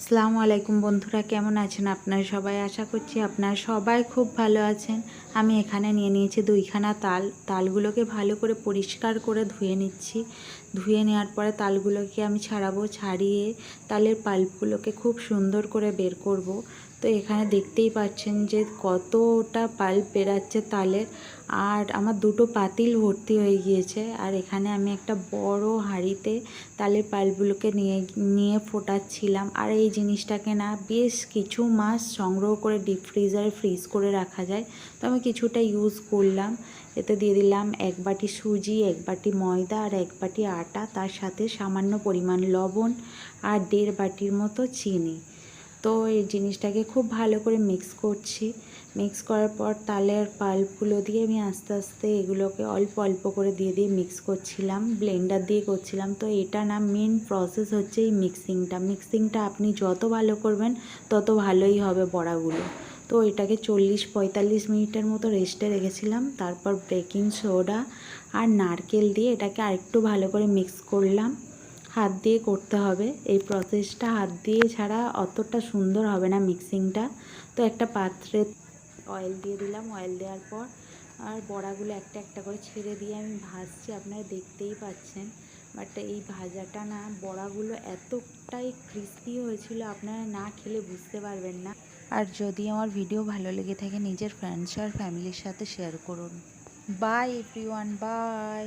আসসালামু আলাইকুম বন্ধুরা, কেমন আছেন আপনারা সবাই? আশা করছি আপনারা সবাই খুব ভালো আছেন। আমি এখানে নিয়ে নিয়েছি দুইখানা তাল। তালগুলোকে ভালো করে পরিষ্কার করে ধুয়ে নিচ্ছি। ধুয়ে নেওয়ার পরে তালগুলোকে আমি ছাড়াবো, ছাড়িয়ে তালের পাল্পগুলোকে খুব সুন্দর করে বের করব। তো এখানে দেখতেই পাচ্ছেন যে কতটা পাল্প বেরাচ্ছে তালের আর আমার দুটো পাতিল ভর্তি হয়ে গিয়েছে। আর এখানে আমি একটা বড় হাঁড়িতে তালের পাল্পগুলোকে নিয়ে নিয়ে ফোটাচ্ছিলাম। আর এই জিনিসটাকে না বেশ কিছু মাস সংগ্রহ করে ডিপ ফ্রিজারে ফ্রিজ করে রাখা যায়। তো আমি কিছুটা ইউজ করলাম। এতে দিয়ে দিলাম এক বাটি সুজি, এক বাটি ময়দা আর এক বাটি আটা। তার সাথে সামান্য পরিমাণ লবণ আর দেড় বাটির মতো চিনি। তো এই জিনিসটাকে খুব ভালো করে মিক্স করছি। মিক্স করার পর তালের পাল্পগুলো দিয়ে আমি আস্তে আস্তে এগুলোকে অল্প অল্প করে দিয়ে দিয়ে মিক্স করছিলাম ব্লেন্ডার দিয়ে করছিলাম। তো এটা না মেন প্রসেস হচ্ছে এই মিক্সিংটা মিক্সিংটা আপনি যত ভালো করবেন তত ভালোই হবে বড়াগুলো। তো এটাকে চল্লিশ পঁয়তাল্লিশ মিনিটের মতো রেস্টে রেখেছিলাম। তারপর বেকিং সোডা আর নারকেল দিয়ে এটাকে আরেকটু ভালো করে মিক্স করলাম। হাত দিয়ে করতে হবে। এই প্রসেসটা হাত দিয়ে ছাড়া অতটা সুন্দর হবে না মিক্সিংটা তো একটা পাত্রে অয়েল দিয়ে দিলাম। অয়েল দেওয়ার পর আর বড়াগুলো একটা একটা করে ছেড়ে দিয়ে আমি ভাজছি। আপনারা দেখতেই পাচ্ছেন। বাট এই ভাজাটা না, বড়াগুলো এতটাই ক্রিস্পি হয়েছিল, আপনারা না খেলে বুঝতে পারবেন না। আর যদি আমার ভিডিও ভালো লেগে থাকে, নিজের ফ্রেন্ডস আর ফ্যামিলির সাথে শেয়ার করুন। By everyone bye